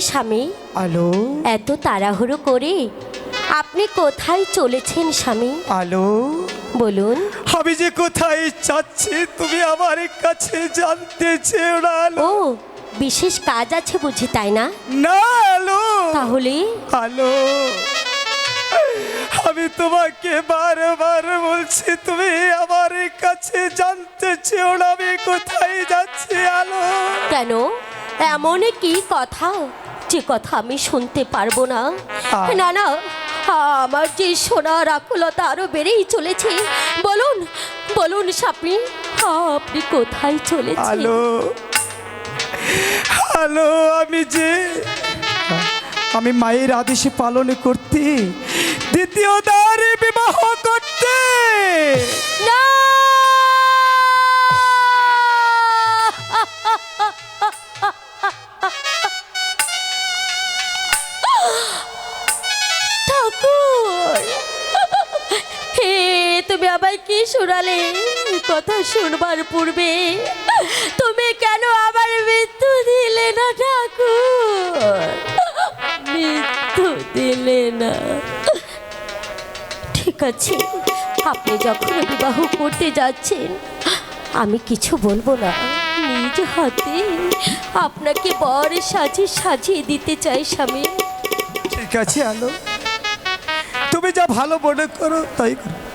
স্বামী। আলো এত তাড়াহুড়ো করে আপনি কোথায় চলেছেন স্বামী? আলো বলুন। আমি যে কোথায় যাচ্ছি তুমি আমার কাছে জানতে চেও না আলো ও বিশেষ কাজ আছে বুঝি তাই না? না আলো তাহলে? আলো আমি তোমাকে বারবার বলছি তুমি আমার কাছে জানতে চেও না আমি কোথায় যাচ্ছি আলো কেন? এমন কি কথা? যে কথা আমি শুনতে পারব না। না না আমার যে সোনার আকুলতা আরও বেড়েই চলেছে। বলুন বলুন স্বামী আপনি কোথায় চলেছেন? আলো আলো আমি যে আমি মায়ের আদেশে পালন করতে দ্বিতীয় দ্বারে বিবাহ করতে। না! কথা শুনবার পূর্বে তুমি কেন আমার মৃত্যু দিলে না ঠাকুর? মৃত্যু দিলে না। ঠিক আছে, আপনি যখন বিবাহ করতে যাচ্ছেন, আমি কিছু বলব না। নিজ হাতে আপনাকে বর সাজে সাজিয়ে দিতে চাই স্বামী। ঠিক আছে, আলো। তুমি যা ভালো মনে করো, তাই করো।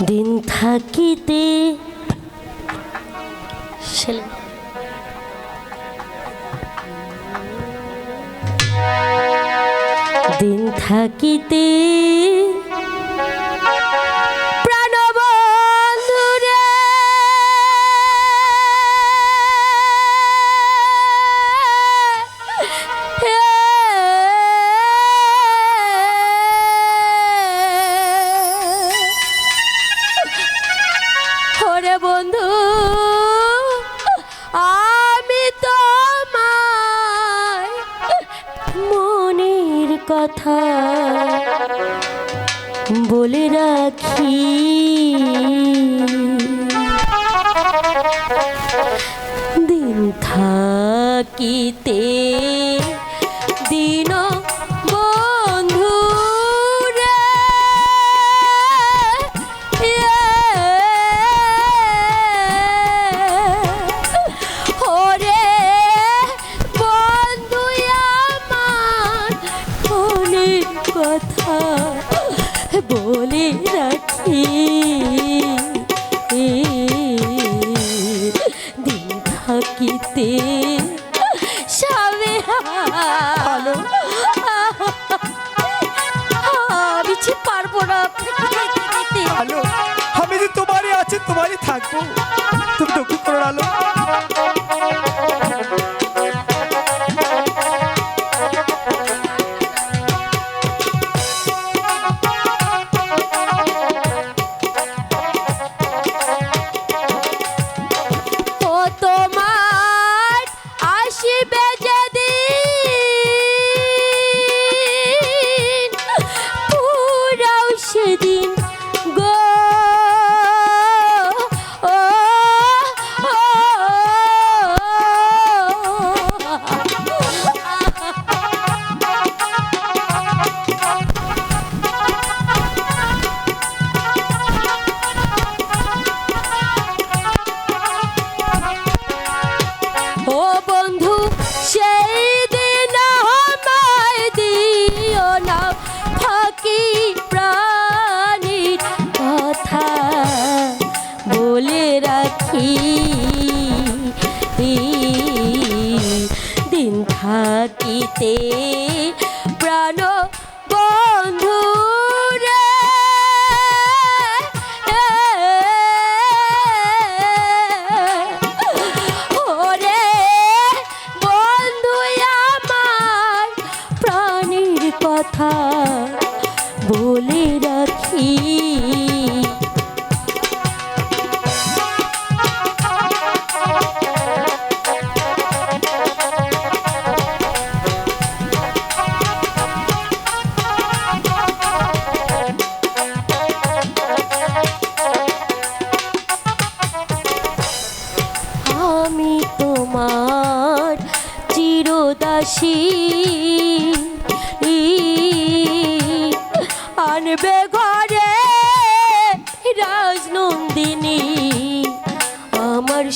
দিন থাকিতে দিন থাকিতে বলে রাখি। দিন থাকিতে স্বামী আলো আমি যে পারব না। আপনাকে যেতে দিতে। আমি যে তোমারই আছে তোমারই থাকব।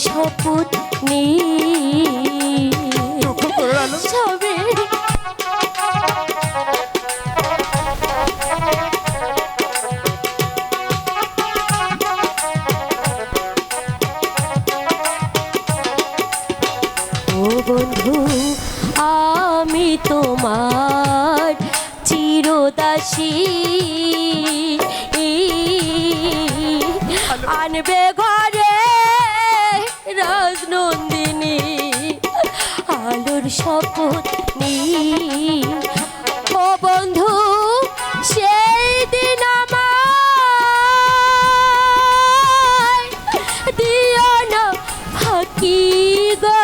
শপথ নি সবে ও বন্ধু আমি তোমার চিরদাসী। আনবে ঘরে রাজনন্দিনী আলোর শপথ নি ও বন্ধু সেই দিন আমার দিও না ফাঁকি গো।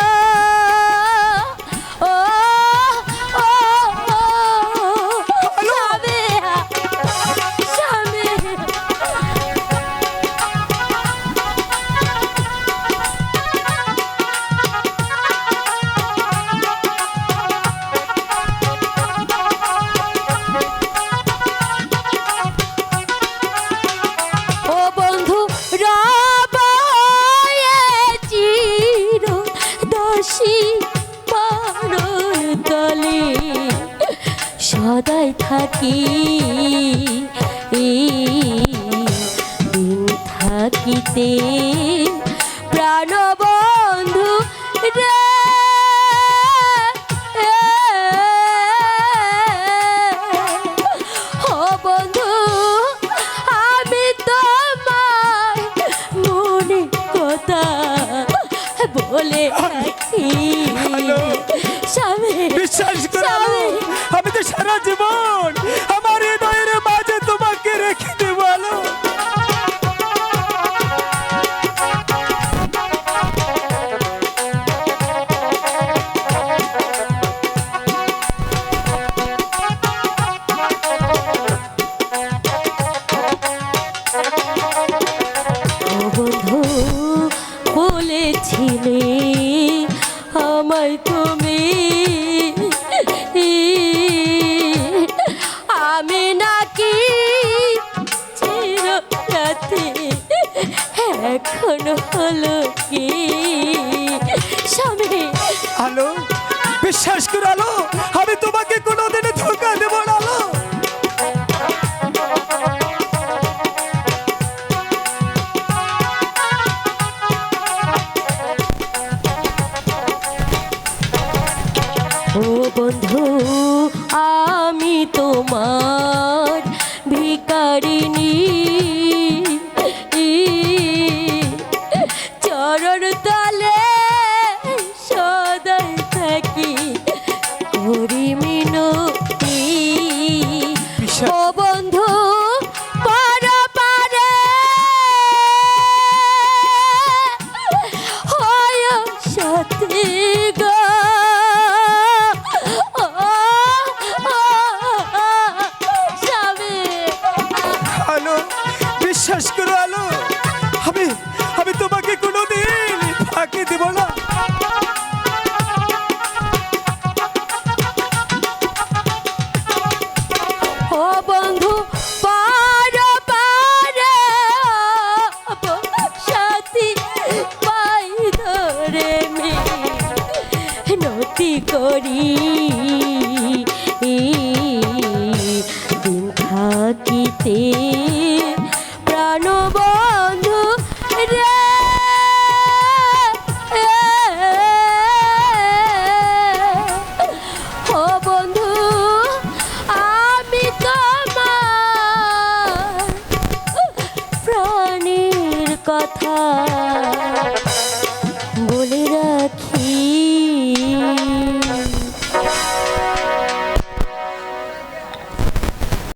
সদাই থাকি। দিন থাকিতে প্রাণ বন্ধু রে বলে সারা জীবন। আমার হৃদয়ের মাঝে তোমাকে রেখে দেবো বলেছিলে আমায় তুমি এখন হলো কি? স্বামী আলো বিশ্বাস করো আলো আমি তোমাকে কোনোদিন ধোকা দেবো না আলো। ও বন্ধু আমি তোমার ভিকারিনী নতি করি। দিন থাকিতে